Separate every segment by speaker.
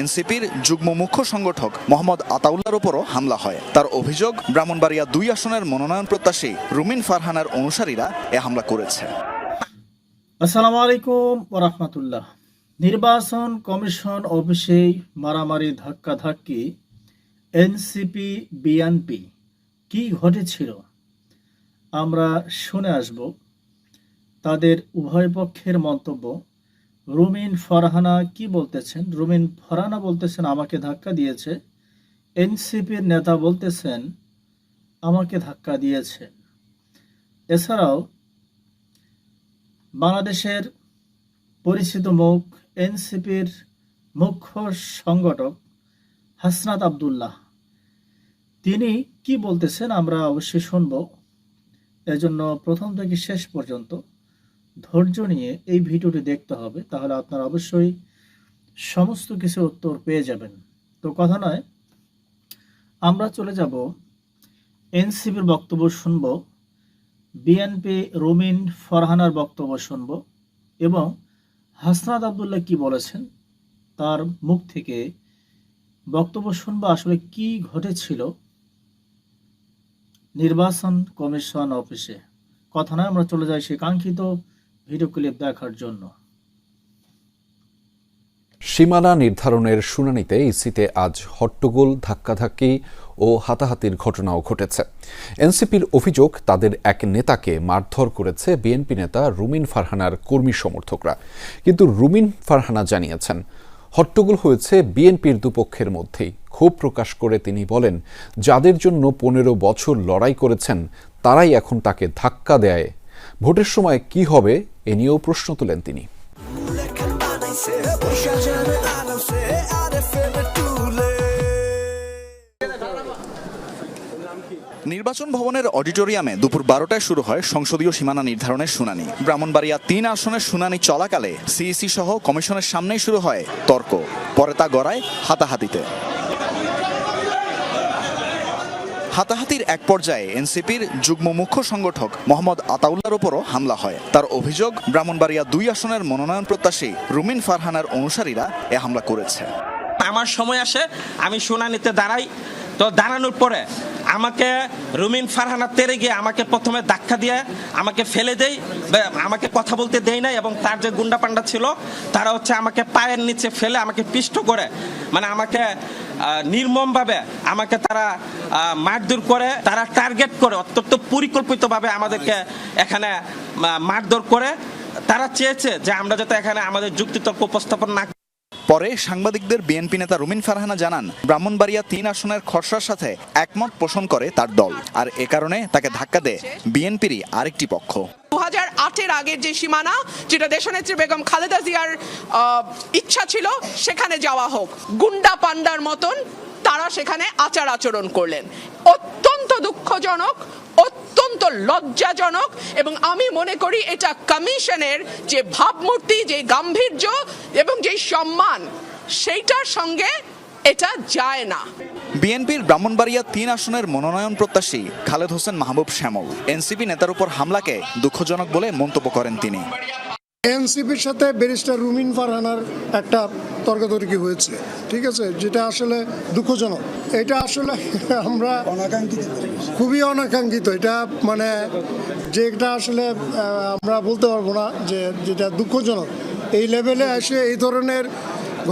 Speaker 1: এনসিপির যুগ্ম মুখ্য সংগঠক মোহাম্মদ আতাউল্লার উপরও হামলা হয়। তার অভিযোগ, ব্রাহ্মণবাড়িয়া দুই আসনের মনোনয়ন প্রত্যাশী রুমিন ফারহানার অনুসারীরা এ হামলা করেছে।
Speaker 2: আসসালামু আলাইকুম ওরহমতুল্লাহ নির্বাচন কমিশন অফিসে মারামারি, ধাক্কাধাক্কি, এনসিপি, বিএনপি, কি ঘটেছিল? আমরা শুনে আসব। তাদের উভয় পক্ষের মন্তব্য রুমিন ফরহানা কি বলতেছেন? রুমিন ফরহানা বলতেছেন, আমাকে ধাক্কা দিয়েছে। এনসিপির নেতা বলতেছেন, আমাকে ধাক্কা দিয়েছে। এছাড়াও বাংলাদেশের পরিচিত মুখ, এনসিপির মুখ্য সংগঠক হাসনাত আবদুল্লাহ। তিনি কি বলতেছেন আমরা অবশ্যই শুনব। এজন্য প্রথম থেকে শেষ পর্যন্ত ধৈর্য নিয়ে এই ভিডিওটি দেখতে হবে, তাহলে আপনারা অবশ্যই সমস্ত কিছু উত্তর পেয়ে যাবেন। তো কথা নয়, আমরা চলে যাব এনসিপির বক্তব্য শুনব, বিএনপি রুমিন ফরহানার বক্তব্য শুনব এবং হাসনাত আবদুল্লাহ কি বলেছেন তার মুখ থেকে বক্তব্য শুনব, আসলে কি ঘটেছিল নির্বাচন কমিশন অফিসে। কথা নয়, আমরা চলে যাই সেই কাঙ্ক্ষিত ভিডিও ক্লিপ দেখার জন্য।
Speaker 3: সীমানা নির্ধারণের শুনানিতে ইসিতে আজ হট্টগোল, ধাক্কাধাক্কি ও হাতাহাতির ঘটনাও ঘটেছে। এনসিপির অভিযোগ, তাদের এক নেতাকে মারধর করেছে বিএনপি নেতা রুমিন ফারহানার কর্মী সমর্থকরা। কিন্তু রুমিন ফারহানা জানিয়েছেন, হট্টগোল হয়েছে বিএনপির দুপক্ষের মধ্যেই। ক্ষোভ প্রকাশ করে তিনি বলেন, যাদের জন্য পনেরো বছর লড়াই করেছেন, তারাই এখন তাকে ধাক্কা দেয় ভোটের সময় কি হবে এ নিয়েও প্রশ্ন তোলেন তিনি।
Speaker 1: নির্বাচন ভবনের অডিটোরিয়ামে দুপুর বারোটায় শুরু হয় সংসদীয় সীমানা নির্ধারণের শুনানি। ব্রাহ্মণবাড়িয়া তিন আসনের শুনানি চলাকালে সিইসি সহ কমিশনের সামনেই শুরু হয় তর্ক। পরে তা গড়ায় হাতাহাতিতে। হাতাহাতির এক পর্যায়ে এনসিপির যুগ্ম মুখ্য সংগঠক মোহাম্মদ আতাউল্লার ওপরও হামলা হয়। তার অভিযোগ, ব্রাহ্মণবাড়িয়া দুই আসনের মনোনয়ন প্রত্যাশী রুমিন ফারহানার অনুসারীরা এ হামলা করেছে।
Speaker 4: আমার সময় আসে, আমি শুনানিতে দাঁড়াই। তো দাঁড়ানোর পরে আমাকে রুমিন ফারহানা তেরে গিয়ে আমাকে প্রথমে ধাক্কা দিয়ে আমাকে ফেলে দেয় আমাকে কথা বলতে দেয় না এবং তার যে গুন্ডা পান্ডা ছিল, তারা হচ্ছে আমাকে পায়ের নিচে ফেলে আমাকে পিষ্ট করে মানে আমাকে নির্মমভাবে আমাকে তারা মারধর করে, তারা টার্গেট করে, অত্যন্ত পরিকল্পিতভাবে আমাদেরকে এখানে মারধর করে। তারা চেয়েছে যে আমরা যাতে এখানে আমাদের যুক্তিতর্ক উপস্থাপন না
Speaker 1: পরে সাংবাদিকদের বিএনপি নেতা রুমিন ফারহানা জানান, ব্রাহ্মণবাড়িয়া তিন আসনের খসড়ার সাথে একমত পোষণ করে তার দল। আর এ কারণে তাকে ধাক্কা দেয় বিএনপিরই আরেকটি পক্ষ।
Speaker 5: দু হাজার আটের আগের যে সীমানা, যেটা দেশনেত্রী বেগম খালেদা জিয়ার ইচ্ছা ছিল, সেখানে যাওয়া হোক। গুন্ডা পান্ডার মতন তারা সেখানে আচার আচরণ করলেন। অত্যন্ত দুঃখজনক, অত্যন্ত লজ্জাজনক এবং আমি মনে করি এটা কমিশনের যে ভাবমূর্তি, যে গাম্ভীর্য এবং যে সম্মান, সেইটার সঙ্গে এটা যায় না।
Speaker 1: বিএনপির ব্রাহ্মণবাড়িয়া তিন আসনের মনোনয়ন প্রত্যাশী খালেদ হোসেন মাহবুব শ্যামল। এনসিপি নেতার উপর হামলাকে দুঃখজনক বলে মন্তব্য করেন তিনি।
Speaker 6: এনসিপির সাথে ব্যারিস্টার রুমিন ফারহানার একটা তর্কাতর্কি হয়েছে ঠিক আছে? যেটা আসলে দুঃখজনক। এটা আসলে আমরা খুবই অনাকাঙ্ক্ষিত। এটা মানে যেটা আসলে আমরা বলতে পারব না যে যেটা দুঃখজনক। এই লেভেলে এসে এই ধরনের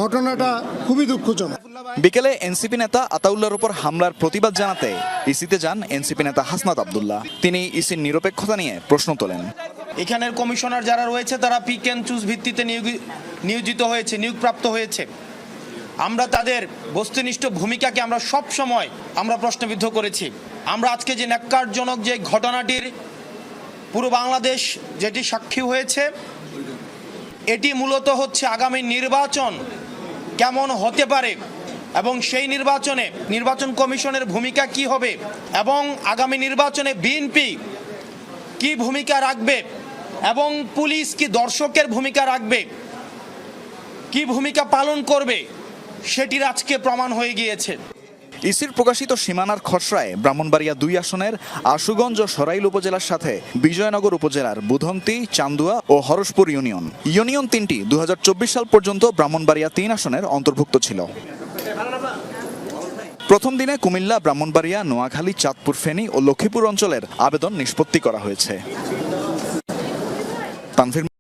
Speaker 6: ঘটনাটা খুবই দুঃখজনক।
Speaker 1: বিকেলে এনসিপি নেতা আতাউল্লার উপর হামলার প্রতিবাদ জানাতে ইসিতে যান এনসিপি নেতা হাসনাত আবদুল্লাহ। তিনি ইসির নিরপেক্ষতা নিয়ে প্রশ্ন তোলেন।
Speaker 7: এখানের কমিশনার যারা রয়েছে, তারা পিক অ্যান্ড চুজ ভিত্তিতে নিয়োজিত হয়েছে, নিয়োগপ্রাপ্ত হয়েছে। আমরা তাদের বস্তুনিষ্ঠ ভূমিকাকে আমরা সব সময় আমরা প্রশ্নবিদ্ধ করেছি। আমরা আজকে যে ন্যাক্কারজনক যে ঘটনাটির পুরো বাংলাদেশ যেটি সাক্ষী হয়েছে, এটি মূলত হচ্ছে আগামী নির্বাচন কেমন হতে পারে এবং সেই নির্বাচনে, নির্বাচন কমিশনের ভূমিকা কি হবে এবং আগামী নির্বাচনে বিএনপি কি ভূমিকা রাখবে এবং পুলিশ কি দর্শকের ভূমিকা রাখবে? কি ভূমিকা পালন করবে? সেটির আজকে প্রমাণ হয়ে গিয়েছে।
Speaker 1: ইসির প্রকাশিত সীমানার খসড়ায় ব্রাহ্মণবাড়িয়া দুই আসনের আশুগঞ্জ ও সরাইল উপজেলার সাথে বিজয়নগর উপজেলার বুধন্তি চান্দুয়া ও হরসপুর ইউনিয়ন। ইউনিয়ন তিনটি দু হাজার চব্বিশ সাল পর্যন্ত ব্রাহ্মণবাড়িয়া তিন আসনের অন্তর্ভুক্ত ছিল। প্রথম দিনে কুমিল্লা, ব্রাহ্মণবাড়িয়া, নোয়াখালী, চাঁদপুর, ফেনী ও লক্ষ্মীপুর অঞ্চলের আবেদন নিষ্পত্তি করা হয়েছে। vamos